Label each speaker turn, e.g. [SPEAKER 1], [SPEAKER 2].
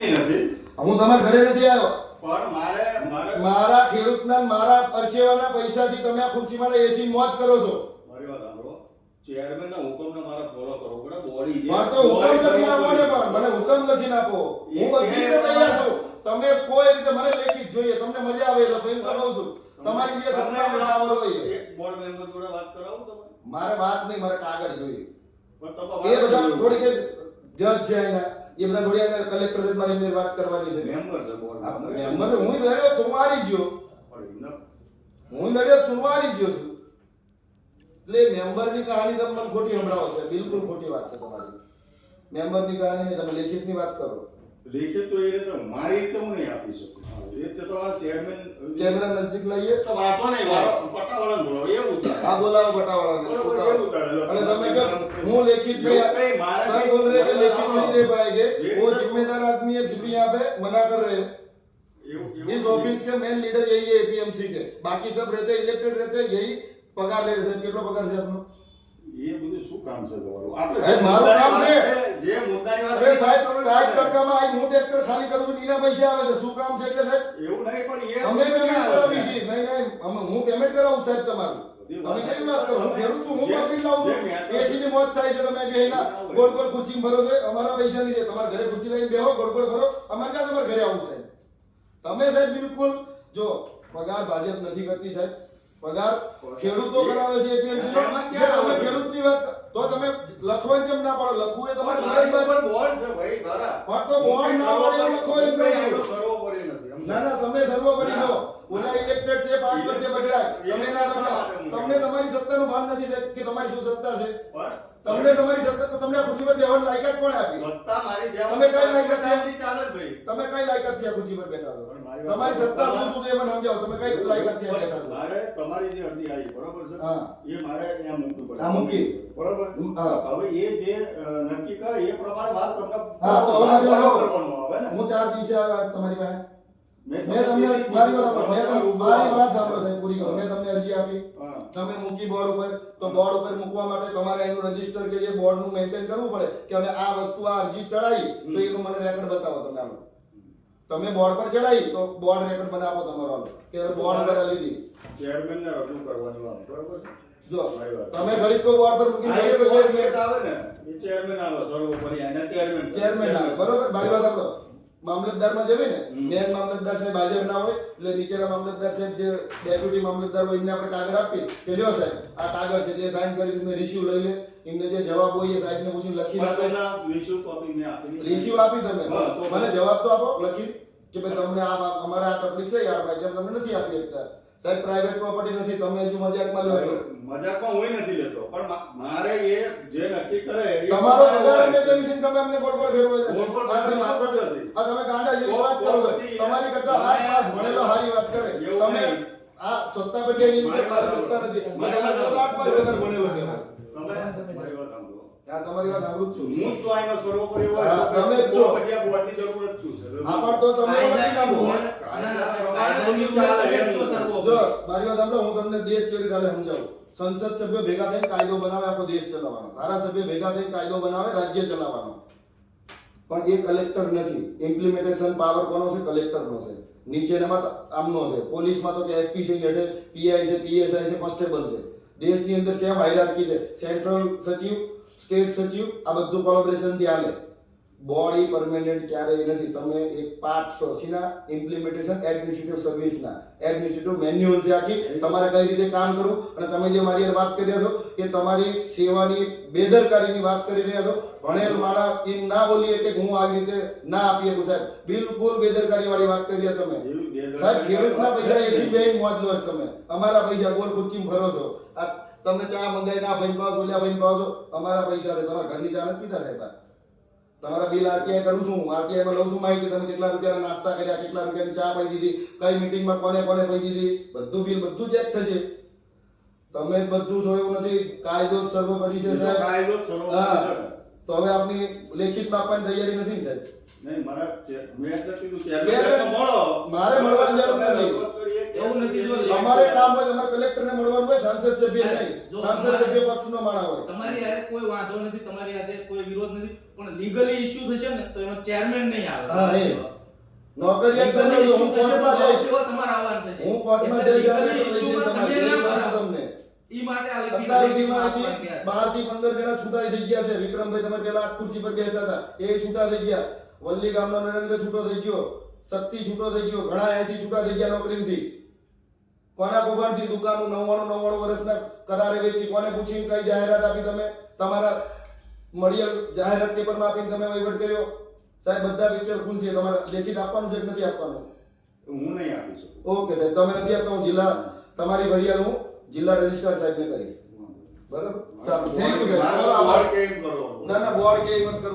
[SPEAKER 1] હું તમારા ઘરે નથી આવ્યો.
[SPEAKER 2] પણ મારે મારે
[SPEAKER 1] મારા ખેડૂતના મારા પરસેવાના પૈસાથી તમે આ ખુરશી મારા એસી મોજ કરો છો.
[SPEAKER 2] મારી વાત સાંભળો. ચેરમેનના હુકમને મારે ફોલો કરવો પડે. બોડી
[SPEAKER 1] પણ તો હુકમ લખી આપો ને પણ મને હુકમ લખી આપો હું બધી રીતે તૈયાર છું. તમે કોઈ રીતે મને લેખિત જોઈએ તમને મજા આવે લખો એમ કહું છું. તમારી જે સત્તા બરાબર હોય
[SPEAKER 2] એક બોર્ડ મેમ્બર જોડે વાત કરાવું તમે?
[SPEAKER 1] મારે વાત નહીં મારે કાગળ જોઈએ. એ બધા. થોડીક જજ છે એના. એ બધા થોડી એના કલેક્ટર સાહેબ મારી અંદર વાત કરવાની છે.
[SPEAKER 2] મેમ્બર છે બોર્ડ
[SPEAKER 1] મેમ્બર હું લડ્યો તો મારી ગયો. હું લડ્યો છું મારી ગયો છું. એટલે મેમ્બરની કહાની તમને મને ખોટી સંભળાવશે બિલકુલ ખોટી વાત છે તમારી. મેમ્બરની કહાની તમે લેખિતની વાત કરો.
[SPEAKER 2] લેખિત તો એ રીતે મારી રીતે હું નહીં આપી શકું એ રીતે તમારો ચેરમેન
[SPEAKER 1] કેમેરા નજીક લઈએ
[SPEAKER 2] તો વાંધો નહીં મારો પટ્ટાવાળાને બોલાવો એવું થાય.
[SPEAKER 1] આ બોલાવો બટાવાળાને
[SPEAKER 2] બરોબર, એવું કરે.
[SPEAKER 1] અને તમે કહો હું લેખિત નહીં
[SPEAKER 2] એવું કંઈ મારા
[SPEAKER 1] સર બોલ रहे कि लेखित नहीं दे पाएंगे
[SPEAKER 2] ये
[SPEAKER 1] वो
[SPEAKER 2] तो-
[SPEAKER 1] जिम्मेदार आदमी है फिर भी यहाँ पे मना कर रहे हैं
[SPEAKER 2] એવું- એવું
[SPEAKER 1] इस ऑफिस के मेन लीडर यही है एपीएमसी के बाकी सब रहते इलेक्टेड रहते हैं, यही पगार ले रहे हैं કેટલો પગાર છે આપનો
[SPEAKER 2] એ બધું શું કામ છે તમારું? આપણે
[SPEAKER 1] મારું કામ છે.
[SPEAKER 2] જે મુદ્દાની વાત
[SPEAKER 1] અરે સાહેબ તડકામાં હું ટ્રેક્ટર ખાલી કરું છું પૈસા આવે છે. શું કામ છે એટલે સાહેબ?
[SPEAKER 2] એવું નહીં પણ એ
[SPEAKER 1] અમે પેમેન્ટ કરાવી છે? નહીં નહીં. હું પેમેન્ટ કરાવું સાહેબ તમારું. તમે કેવી વાત કરો? હું ખેડૂત છું હું લાવું છું. એસી ની મોજ થાય છે તમે બેહીના ગોળ ગોળ ખુરશી ભરો છો. અમારા પૈસાની છે. તમારા ઘરે ખુરશી લઈને બેહો ગોળ ગોળ ભરો. અમારે ક્યાં તમારા ઘરે આવું સાહેબ? તમે સાહેબ બિલકુલ જો પગાર ભાજપ નથી કરતી સાહેબ. પગાર ખેડૂતો કરાવે છે એપીએમસી નો તમે ખેડૂતની વાત તો તમે લખવાનું કેમ ના પાડો લખવું એ તમારી
[SPEAKER 2] મારી બોર્ડ છે ભાઈ.
[SPEAKER 1] પણ તો બોર્ડ ના પડે લખો એમ
[SPEAKER 2] સમજો?
[SPEAKER 1] ના ના તમે સર્વોપરી છો ઓલા છે પાંચ વર્ષે બદલાય. તમે ના બદલાવ તમને તમારી સત્તાનું ભાન નથી સાહેબ કે તમારી શું સત્તા છે? તમને તમારી સત્તા તો તમને આ ખુરશી પર બેહવાની લાયકાત કોણે આપી?
[SPEAKER 2] સત્તા મારી
[SPEAKER 1] તમે કઈ લાયકાત?
[SPEAKER 2] બધાની ચાલે ભાઈ.
[SPEAKER 1] તમે કઈ લાયકાતથી આ ખુરશી પર બેઠા છો તમારી સત્તા શું શું છે મને સમજાવો. તમે કઈ લાયકાતથી બેઠા છો?
[SPEAKER 2] મારે તમારી જે અરજી આવી બરોબર છે?
[SPEAKER 1] હા.
[SPEAKER 2] એ મારે ત્યાં મૂકવી પડે.
[SPEAKER 1] હા, મૂકી.
[SPEAKER 2] બરોબર?
[SPEAKER 1] હા.
[SPEAKER 2] હવે એ જે નક્કી કરે એ પ્રમાણે વાત તમને
[SPEAKER 1] હા તો હવે હું ચાર દિવસે તમારી પાસે
[SPEAKER 2] મેં
[SPEAKER 1] મેં તમને મારી વાત સાંભળો. મેં
[SPEAKER 2] તમારું
[SPEAKER 1] તમને- મારી વાત સાંભળો સાહેબ પૂરી કરો. મેં તમને અરજી આપી. તમે મૂકી બોર્ડ ઉપર. તો બોર્ડ ઉપર મૂકવા માટે તમારે એનું રજિસ્ટર કે જે બોર્ડનું મેન્ટેન કરવું પડે કે અમે આ વસ્તુ આ અરજી ચડાવી તો એનું મને રેકોર્ડ બતાવો તમે આનો તમે બોર્ડ પર ચડાવી તો બોર્ડ રેકોર્ડ તમારો કે બોર્ડ પર લીધી.
[SPEAKER 2] ચેરમેન ને રજૂ કરવાની બરોબર
[SPEAKER 1] જો તમે તો બોર્ડ પર ચેરમેન-
[SPEAKER 2] આવે ને ચેરમેન આવે સર્વોપરી એના ચેરમેન
[SPEAKER 1] ચેરમેન આવે. બરોબર? મારી વાત મામલતદારમાં જવી ને. મેન મામલતદાર સાહેબ હાજર ના હોય એટલે નીચેના મામલતદાર સાહેબ જે ડેપ્યુટી મામલતદાર હોય એમને આપણે કાગળ આપીએ. કે લ્યો સાહેબ આ કાગળ છે એટલે સાઈન કરીને મેં રિસીવ લઈ લે. એમને જે જવાબ હોય એ સાહેબને પૂછીને લખી
[SPEAKER 2] નાખે.
[SPEAKER 1] રિસીવ આપી તમે.
[SPEAKER 2] તો
[SPEAKER 1] મને જવાબ તો આપો લખી. કે ભાઈ તમને આ અમારે આ તકલીફ છે યાર ભાઈ તમને નથી આપી શકતા. સાહેબ પ્રાઇવેટ પ્રોપર્ટી નથી તમે હજુ મજાકમાં લો છો
[SPEAKER 2] મજાકમાં હું નથી લેતો પણ મારે એ જે નક્કી કરે
[SPEAKER 1] તમારો. અંગે વિશે તમે અમને ગોળ ગોળ ફેરવો છો.
[SPEAKER 2] ગોળ ગોળ વાત જ નથી.
[SPEAKER 1] આ તમે ગાંડા જેવી વાત કરો છો. તમારી કરતા આઠ પાસ ભણેલો હારી વાત કરે તમે આ સત્તા પર કે સત્તા નથી મને આઠ પાસ વધારે ભણેલો કહેવાય.
[SPEAKER 2] તમે મારી વાત સાંભળો.
[SPEAKER 1] આ તમારી વાત સાંભળું છું
[SPEAKER 2] હું જ તો આઈનો સર્વોપરી હોય તો
[SPEAKER 1] તમે જ
[SPEAKER 2] તો
[SPEAKER 1] છો.
[SPEAKER 2] પછી આ બોર્ડની જરૂર જ શું છે?
[SPEAKER 1] આ પણ તો તમે લખી નાખો જો, મારી વાત સાંભળો, હું તમને દેશ કેવી રીતે સમજાવું. સંસદ સભ્ય ભેગા થઈને કાયદો બનાવે, આખો દેશ ચલાવવાનો. ધારાસભ્ય ભેગા થઈને કાયદો બનાવે, રાજ્ય ચલાવવાનો. પણ એ કલેક્ટર નથી. ઇમ્પ્લિમેન્ટેશન પાવર કોનો છે? કલેક્ટરનો છે. નીચેનામાં આમનો છે. પોલીસમાં તો કે એસપી છે હેઠે પીઆઈ છે પીએસઆઈ છે, કોન્સ્ટેબલ છે. દેશની અંદર સેમ હાયરાર્કી છે. સેન્ટ્રલ સચિવ સ્ટેટ સચિવ, આ બધું કોલોબરેશનથી હાલે. બોડી પરમેનન્ટ ક્યારેય નથી. તમે એક પાર્ટ છો સીના ઇમ્પ્લિમેન્ટેશન એડમિનિસ્ટ્રેટિવ સર્વિસના એડમિનિસ્ટ્રેટિવ મેન્યુઅલ છે આખી. તમારે કઈ રીતે કામ કરવું? અને તમે જે મારી વાત કરી રહ્યા છો કે તમારી સેવાની બેદરકારીની વાત કરી રહ્યા છો ભણેલ મારા એમ ના બોલીએ કે હું આવી રીતે ના આપી શકું સાહેબ. બિલકુલ બેદરકારી વાળી વાત કરી રહ્યા તમે. સાહેબ ખેડૂતના પૈસા એસી બેંક મોજ લો તમે. અમારા પૈસા ગોળ ખુરચી ભરો છો. આ તમે ચા મંગાઈ ના ભાઈ પાવ બોલ્યા ભાઈ પાવ છો અમારા પૈસા છે. તમારા ઘરની ચા નથી પીતા સાહેબ. તમારા બિલ આરટીઆઈ કરું છું. આરટીઆઈ માં લઉં છું માહિતી. તમે કેટલા રૂપિયાના નાસ્તા કર્યા કેટલા રૂપિયાની ચા પડી દીધી કઈ મીટિંગમાં કોને કોને પડી દીધી બધું બિલ બધું ચેક થશે. તમે બધું જોયું નથી. કાયદો જ સર્વોપરી છે સાહેબ.
[SPEAKER 2] કાયદો જ સર્વોપરી.
[SPEAKER 1] તો હવે આપની લેખિતમાં આપવાની તૈયારી નથી ને સાહેબ
[SPEAKER 2] નહીં મારા મેં કીધું
[SPEAKER 1] ચેરમેન-
[SPEAKER 2] મળો
[SPEAKER 1] મારે મળવાની જરૂર નથી.
[SPEAKER 2] રજૂઆત કરીએ કે
[SPEAKER 3] એવું નથી જો
[SPEAKER 1] કામ હોય તમારે કલેક્ટરને મળવાનું હોય સાંસદ સભ્ય નહીં સાંસદ સભ્ય પક્ષનો માણા હોય
[SPEAKER 3] તમારી હારે કોઈ વાંધો નથી તમારી હારે કોઈ વિરોધ નથી પણ લીગલી ઇશ્યુ થશે ને તો એમાં ચેરમેન નહીં આવે
[SPEAKER 1] હા, એ. નોકરિયાત
[SPEAKER 3] Legally
[SPEAKER 1] હું કોર્ટમાં જઈશ
[SPEAKER 3] તમારે આવવાનું થશે.
[SPEAKER 1] હું કોર્ટમાં. તમને
[SPEAKER 3] ઈ માટે આ લખી.
[SPEAKER 1] બારથી પંદર જણા છૂટા થઈ ગયા છે. વિક્રમભાઈ તમે પેલા ખુરશી પર બેસતા હતા. એ છૂટા થઈ ગયા. વલ્લી ગામનો નરેન્દ્ર છૂટો થઈ ગયો. શક્તિ છૂટો થઈ ગયો. ઘણા અહીંથી છૂટા થઈ ગયા નોકરીથી. કોના કૌભાંડથી? દુકાનો નવ્વાણું નવ્વાણું વર્ષના કરારે વેચી કોને પૂછીને કઈ જાહેરાત આપી તમે? તમારા મળિયલ જાહેરાત પેપરમાં આપીને તમે વહીવટ કર્યો? સાહેબ બધા પિક્ચર ખૂન છે. તમારે લેખિત આપવાનું છે કે નથી આપવાનું?
[SPEAKER 2] હું નહીં આપી શકું.
[SPEAKER 1] ઓકે સાહેબ તમે નથી આપતા. હું જિલ્લા તમારી ફરિયાદ હું જિલ્લા રજિસ્ટ્રાર સાહેબને કરીશ. બરાબર? ચાલો થેન્ક યુ સાહેબ ના ના બોર્ડ કે મત કરો.